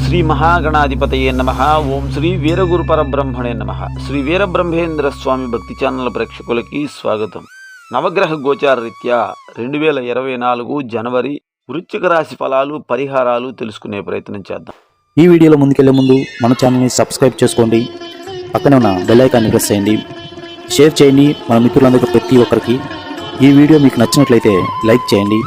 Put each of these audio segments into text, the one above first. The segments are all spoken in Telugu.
శ్రీ మహాగణాధిపతయే నమ. ఓం శ్రీ వీరగురు పరబ్రహ్మణే నమ. శ్రీ వీరబ్రహ్మేంద్ర స్వామి భక్తి ఛానల్ ప్రేక్షకులకి స్వాగతం. నవగ్రహ గోచార రీత్యా రెండు వేల ఇరవై నాలుగు జనవరి వృశ్చిక రాశి ఫలాలు పరిహారాలు తెలుసుకునే ప్రయత్నం చేద్దాం. ఈ వీడియోలో ముందుకెళ్ళే ముందు మన ఛానల్ని సబ్స్క్రైబ్ చేసుకోండి. పక్కనే ఉన్న బెల్లైకాన్ని ప్రెస్ చేయండి. షేర్ చేయండి మన మిత్రులందరికీ ప్రతి ఒక్కరికి. ఈ వీడియో మీకు నచ్చినట్లయితే లైక్ చేయండి.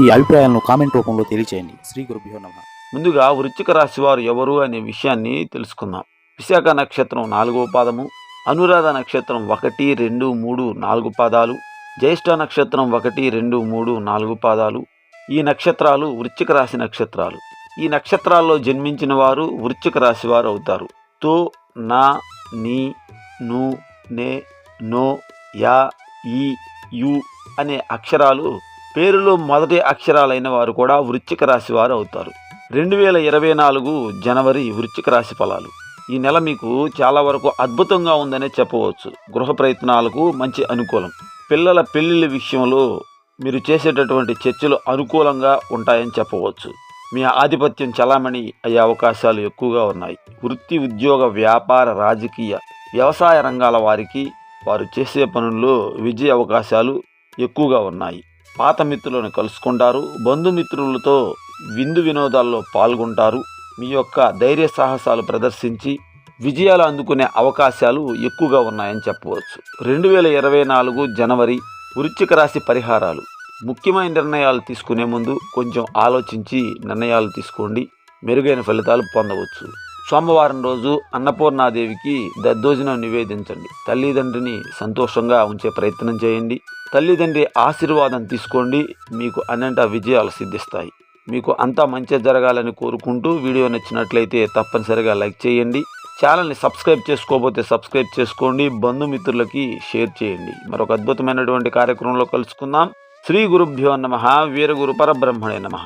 మీ అభిప్రాయాలను కామెంట్ రూపంలో తెలియచేయండి. శ్రీ గురుభ్యో నమ. ముందుగా వృచ్చిక రాశి వారు ఎవరు అనే విషయాన్ని తెలుసుకుందాం. విశాఖ నక్షత్రం నాలుగవ పాదము అనురాధ నక్షత్రం ఒకటి రెండు మూడు నాలుగు పాదాలు జ్యేష్ఠ నక్షత్రం ఒకటి రెండు మూడు నాలుగు పాదాలు. ఈ నక్షత్రాలు వృచ్చిక రాశి నక్షత్రాలు. ఈ నక్షత్రాల్లో జన్మించిన వారు వృచ్చిక రాశి వారు అవుతారు. తో నా నీ ను నే నో యా ఈ యు అనే అక్షరాలు పేరులో మొదటి అక్షరాలైన వారు కూడా వృచ్చిక రాశి వారు అవుతారు. రెండు వేల ఇరవై నాలుగు జనవరి వృశ్చిక రాశి ఫలాలు. ఈ నెల మీకు చాలా వరకు అద్భుతంగా ఉందనే చెప్పవచ్చు. గృహ ప్రయత్నాలకు మంచి అనుకూలం. పిల్లల పెళ్ళిళ్ళ విషయంలో మీరు చేసేటటువంటి చర్చలు అనుకూలంగా ఉంటాయని చెప్పవచ్చు. మీ ఆధిపత్యం చలామణి అయ్యే అవకాశాలు ఎక్కువగా ఉన్నాయి. వృత్తి ఉద్యోగ వ్యాపార రాజకీయ వ్యవసాయ రంగాల వారికి వారు చేసే పనుల్లో విజయ అవకాశాలు ఎక్కువగా ఉన్నాయి. పాత మిత్రులను కలుసుకుంటారు బంధుమిత్రులతో విందు వినోదాల్లో పాల్గొంటారు మీ యొక్క ధైర్య సాహసాలు ప్రదర్శించి విజయాలు అందుకునే అవకాశాలు ఎక్కువగా ఉన్నాయని చెప్పవచ్చు. రెండు వేల ఇరవై నాలుగు జనవరి వృచ్చిక రాశి పరిహారాలు. ముఖ్యమైన నిర్ణయాలు తీసుకునే ముందు కొంచెం ఆలోచించి నిర్ణయాలు తీసుకోండి. మెరుగైన ఫలితాలు పొందవచ్చు. సోమవారం రోజు అన్నపూర్ణాదేవికి దద్దోజనం నివేదించండి. తల్లిదండ్రిని సంతోషంగా ఉంచే ప్రయత్నం చేయండి. తల్లిదండ్రి ఆశీర్వాదం తీసుకోండి. మీకు అన్నంట విజయాలు సిద్ధిస్తాయి. మీకు అంతా మంచి జరగాలని కోరుకుంటూ వీడియో నచ్చినట్లయితే తప్పనిసరిగా లైక్ చేయండి. ఛానల్ని సబ్స్క్రైబ్ చేసుకోకపోతే సబ్స్క్రైబ్ చేసుకోండి. బంధుమిత్రులకి షేర్ చేయండి. మరొక అద్భుతమైనటువంటి కార్యక్రమంలో కలుసుకుందాం. శ్రీ గురుభ్యో నమ. వీరగురు పరబ్రహ్మణే నమ.